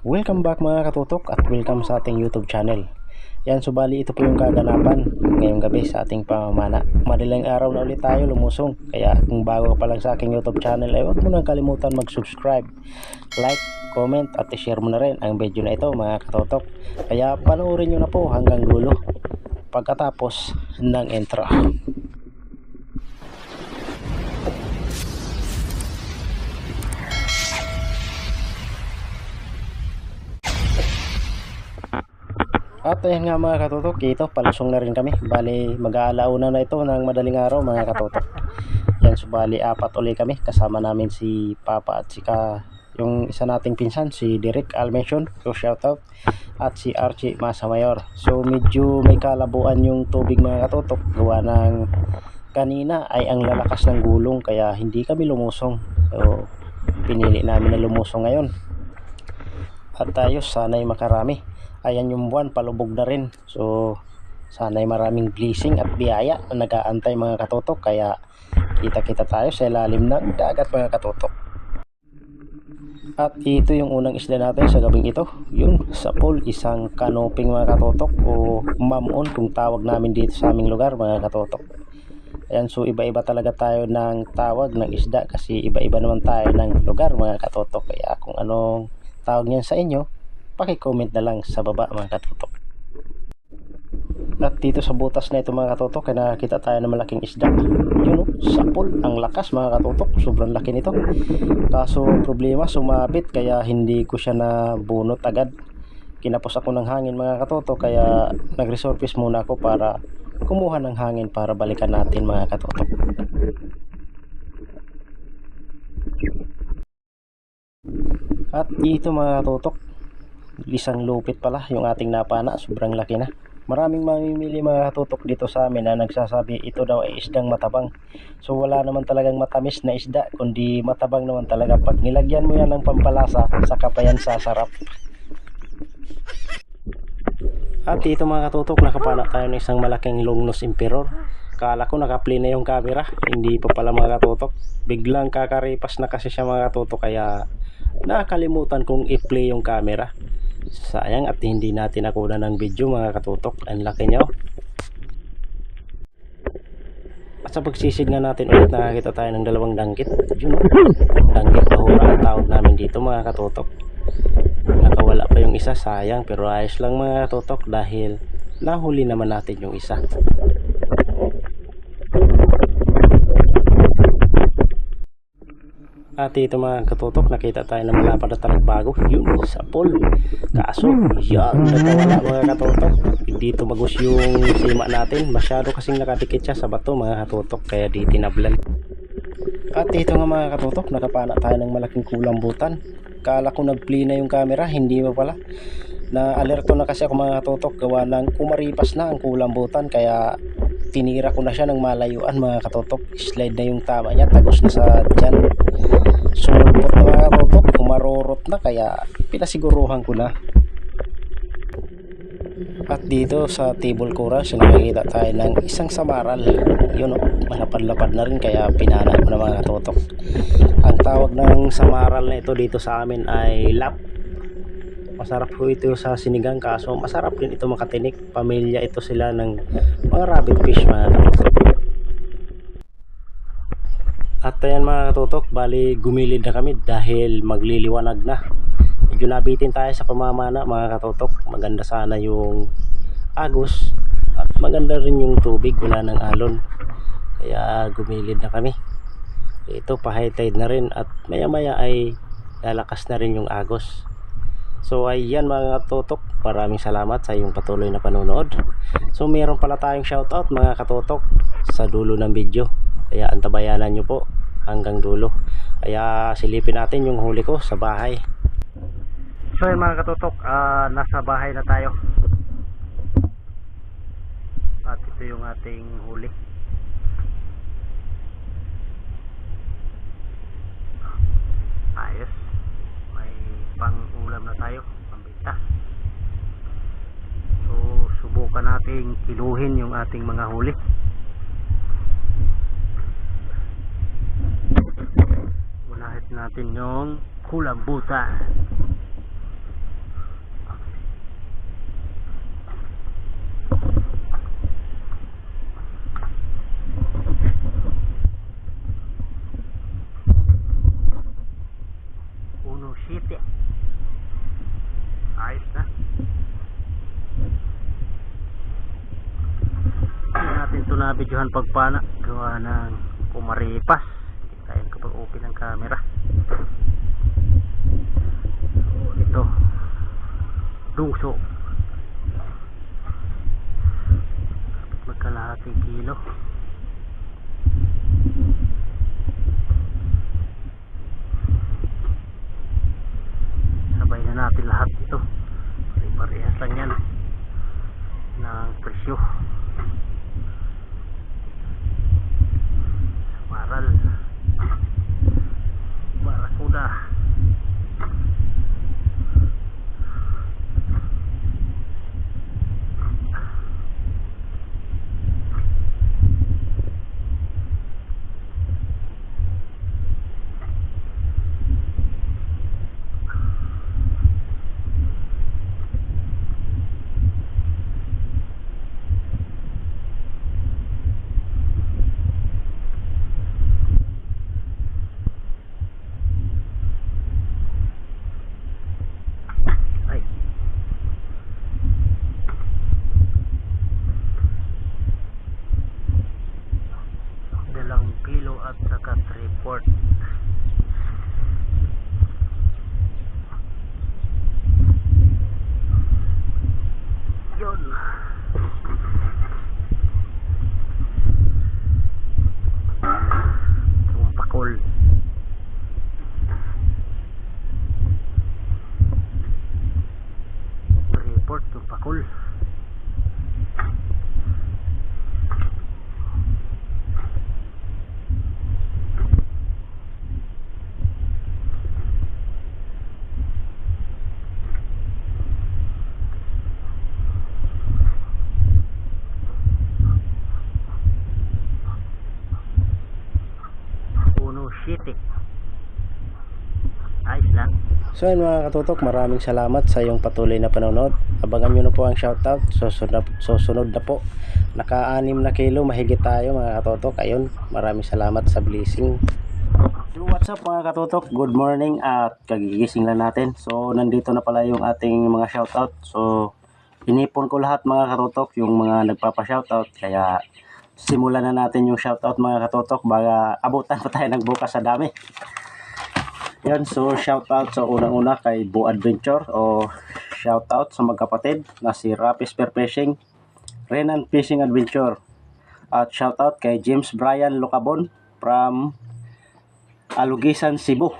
Welcome back mga katutok at welcome sa ating YouTube channel. Yan, subali ito po yung kaganapan ngayong gabi sa ating pamamana. Madaling araw na ulit tayo lumusong. Kaya kung bago pa lang sa aking YouTube channel ay huwag mo nang kalimutan mag-subscribe, like, comment at i-share mo na rin ang video na ito mga katutok. Kaya panoorin nyo na po hanggang dulo pagkatapos ng intro. At ayan nga mga katutok, ito palusong na rin kami. Bali, mag-aalauna na ito ng madaling araw mga katutok. Yan, subali apat uli kami. Kasama namin si Papa at si Ka, yung isa nating pinsan, si Derek Almension, so shoutout. At si Archie Masamayor. So medyo may kalabuan yung tubig mga katutok. Gawa ng kanina ay ang lalakas ng gulong kaya hindi kami lumusong. So pinili namin na lumusong ngayon. At tayo sana'y makarami ayan yung buwan palubog na rin. So sana'y maraming blessing at biyaya na nag-aantay mga katutok. Kaya kita kita tayo sa ilalim ng dagat mga katutok. At ito yung unang isla natin sa gabing ito. Yung sapol isang kanoping mga katutok o mamon kung tawag namin dito sa aming lugar mga katutok. Ayan, so iba-iba talaga tayo ng tawag ng isda kasi iba-iba naman tayo ng lugar mga katotok. Kaya kung anong tawag niyan sa inyo, paki-comment na lang sa baba mga katotok. At dito sa butas na ito mga katotok, kaya nakakita tayo ng malaking isda. Yun o, sapol, ang lakas mga katotok, sobrang laki nito. Kaso problema, sumabit kaya hindi ko siya nabunot agad. Kinapos ako ng hangin mga katotok, kaya nag-resurface muna ako para kumuha ng hangin para balikan natin mga katotok. At dito mga katotok, isang lupit pala yung ating napana sobrang laki na. Maraming mamimili mga katutok dito sa amin na nagsasabi ito daw ay isdang matabang. So wala naman talagang matamis na isda kundi matabang naman talaga. Pag nilagyan mo yan ng pampalasa saka pa yan sasarap at dito mga katutok nakapana tayo ng isang malaking longnose emperor. Kala ko nakaplay na yung camera hindi pa pala mga katutok biglang kakaripas na kasi siya mga katutok kaya nakalimutan kong i-play yung camera sayang at hindi natin nakuha ng video mga katutok. Ang laki niya oh. at sa pagsisid nga natin ulit nakakita tayo ng dalawang danggit. Yun oh. danggit bahura ang tawag namin dito mga katutok. Nakawala pa yung isa sayang. Pero ayos lang mga katutok dahil nahuli naman natin yung isa At ito mga katutok, nakita tayo ng malapad na talagbago. Yun, sa pool. Kaso, yan, natawala mga katutok. Hindi tumagos yung sima natin. Masyado kasing nakadikit siya sa bato mga katutok, kaya di tinablan. At ito nga mga katutok, nakapana tayo ng malaking kulambutan. Kala ko nag-play na yung camera, hindi mo pala. Na alerto na kasi ako mga katutok, gawa ng kumaripas na ang kulambutan, kaya tinira ko na siya ng malayuan mga katutok. Slide na yung tama niya, tagos na sa dyan sumulpot na mga katutok kumarurot na kaya pinasiguruhan ko na. At dito sa table courage nakikita tayo ng isang samaral. Yun o malapad-lapad na rin kaya pinana ko na mga katutok ang tawag ng samaral na ito dito sa amin ay lap. Masarap po ito sa sinigang kaso masarap din ito makatinik. Pamilya ito sila ng mga rabbit fish mga katutok at ayan mga katutok, bali gumilid na kami dahil magliliwanag na. Medyo nabitin tayo sa pamamana mga katutok. Maganda sana yung agos at maganda rin yung tubig, wala ng alon. Kaya gumilid na kami. Ito pa high tide na rin at maya maya ay lalakas na rin yung agos. So ayan mga katutok, maraming salamat sa iyong patuloy na panonood. So meron pala tayong shoutout mga katutok sa dulo ng video. Kaya antabayanan nyo po hanggang dulo. Kaya silipin natin yung huli ko sa bahay. So yun mga katutok, ah, nasa bahay na tayo. At ito yung ating huli. Ayos. May pang-ulam na tayo, pambita. So subukan nating kiluhin yung ating mga huli. Unahin natin yung kulambutan. Ayos na. Hindi natin ito na videohan pagpana. Gawa ng kumaripas. Hindi tayo kapag-open ng camera. So, ito. Dungso. Magkalahating kilo. sabay na natin lahat ito parehas lang yan ng presyo City. Ayos lang. So yun mga katutok, maraming salamat sa iyong patuloy na panonood. Abangan nyo na po ang shoutout. Susunod, susunod na po. Naka-anim na kilo, mahigit tayo mga katutok. Ayun, maraming salamat sa blessing. So what's up mga katutok? Good morning at kagigising lang natin. So nandito na pala yung ating mga shoutout. So inipon ko lahat mga katutok, yung mga nagpapa-shoutout. Kaya simulan na natin yung shoutout mga katutok. Baga abutan pa tayo ng bukas sa dami. Yan, so shoutout sa unang-una kay Bo Adventure o shoutout sa magkapatid na si Rapis Spear Fishing, Renan Fishing Adventure. At shoutout kay James Brian Lucabon from Alugisan, Cebu.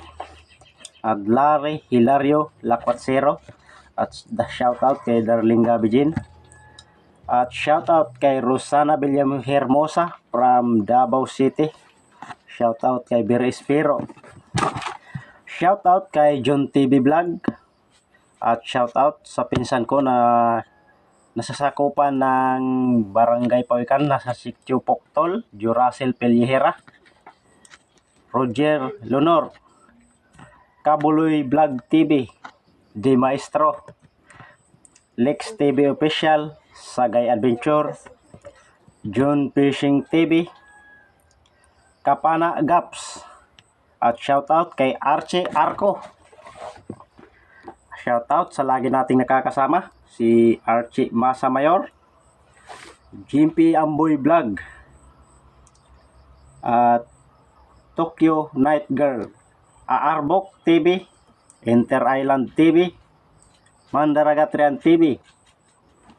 At Larry Hilario Lacuatsero. At the shoutout kay Darling Gabijin. At shoutout kay Rosana Villam Hermosa from Davao City. Shoutout kay Bir Espiro. Shoutout kay John TV Vlog. At shoutout sa pinsan ko na nasasakupan ng Barangay Pawikan nasa Sitio Poktol, Jurasel Pelyera. Roger Lunor. Kabuloy Vlog TV. Di Maestro. Lex TV Official. Sagay Adventure. John Fishing TV. Kapana Gaps. At shoutout kay Archie Arco. Shoutout sa lagi nating nakakasama, si Archie Masa Mayor, Jimpy Amboy Vlog, at Tokyo Night Girl, Aarbok TV, Inter Island TV, Mandaragatrian TV,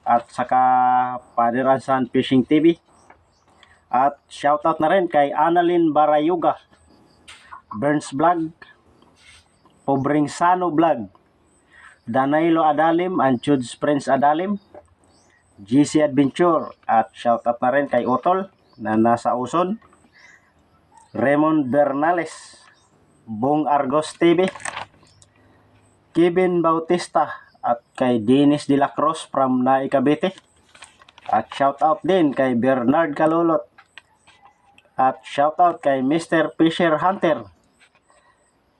at saka Padiransan Fishing TV. At shoutout na rin kay Annalyn Barayuga, Burns Vlog, Pobreng Sano Vlog, Danilo Adalim and Chuds Prince Adalim, GC Adventure at shoutout na rin kay Otol na nasa Uson, Raymond Bernales, Bong Argos TV, Kevin Bautista at kay Dennis De La Cruz from Nai Cavite. At shoutout din kay Bernard Kalulot. At shoutout kay Mr. Fisher Hunter.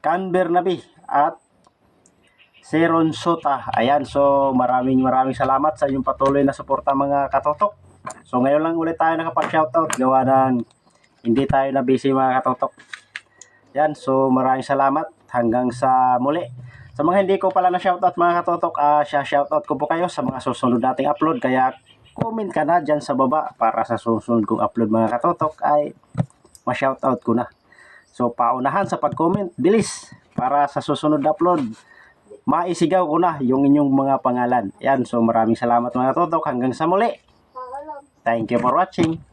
Can Bernabe at Seron Sota. Ayan, so maraming maraming salamat sa inyong patuloy na suporta mga katotok. So ngayon lang ulit tayo nakapag-shoutout gawa ng hindi tayo na busy mga katotok. Yan, so maraming salamat hanggang sa muli. Sa mga hindi ko pala na shoutout mga katotok, siya shoutout ko po kayo sa mga susunod nating upload. Kaya comment ka na dyan sa baba para sa susunod kong upload mga katotok ay ma-shoutout ko na. So paunahan sa pag-comment, bilis para sa susunod upload. Maisigaw ko na yung inyong mga pangalan. Yan, so maraming salamat mga katotok. Hanggang sa muli. Thank you for watching.